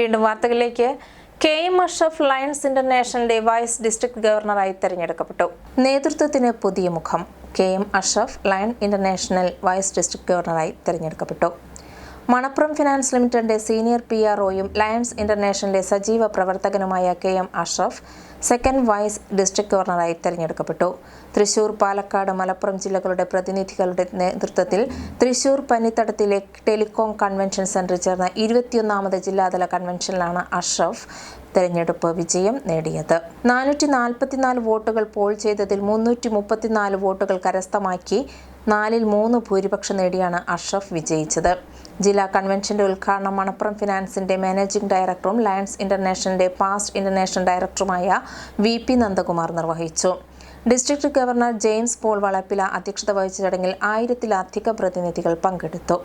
വീണ്ടും വാർത്തകളിലേക്ക്. K M Ashraf Lions ഇന്റർനാഷണലിന്റെ വൈസ് ഡിസ്ട്രിക്ട് ഗവർണറായി തെരഞ്ഞെടുക്കപ്പെട്ടു. നേതൃത്വത്തിന് പുതിയ മുഖം. K M Ashraf Lion international vice district ഗവർണറായി തെരഞ്ഞെടുക്കപ്പെട്ടു. മണപ്പുറം ഫിനാൻസ് ലിമിറ്റഡിന്റെ സീനിയർ പി ആർ ഒയും ലയൺസ് ഇന്റർനാഷണലിന്റെ സജീവ പ്രവർത്തകനുമായ K M Ashraf second vice district ഗവർണറായി തെരഞ്ഞെടുക്കപ്പെട്ടു. തൃശൂർ പാലക്കാട് മലപ്പുറം ജില്ലകളുടെ പ്രതിനിധികളുടെ നേതൃത്വത്തിൽ തൃശൂർ പന്നിത്തടത്തിലെ ടെലികോം കൺവെൻഷൻ സെന്ററിൽ ചേർന്ന ഇരുപത്തിയൊന്നാമത് ജില്ലാതല കൺവെൻഷനിലാണ് അഷ്റഫ് തെരഞ്ഞെടുപ്പ് വിജയം നേടിയത്. നാനൂറ്റി നാൽപ്പത്തിനാല് വോട്ടുകൾ പോൾ ചെയ്തതിൽ മുന്നൂറ്റി മുപ്പത്തിനാല് വോട്ടുകൾ കരസ്ഥമാക്കി നാലിൽ മൂന്ന് ഭൂരിപക്ഷം നേടിയാണ് അഷ്റഫ് വിജയിച്ചത്. ജില്ലാ കൺവെൻഷന്റെ ഉദ്ഘാടനം മണപ്പുറം ഫിനാൻസിന്റെ മാനേജിംഗ് ഡയറക്ടറും ലയൺസ് ഇന്റർനാഷണലിന്റെ പാസ്റ്റ് ഇന്റർനാഷണൽ ഡയറക്ടറുമായ വി പി നന്ദകുമാർ നിർവഹിച്ചു. District governor James Paul Valappila അധ്യക്ഷത വഹിച്ച ചടങ്ങിൽ ആയിരത്തിലധികം പ്രതിനിധികൾ പങ്കെടുത്തു.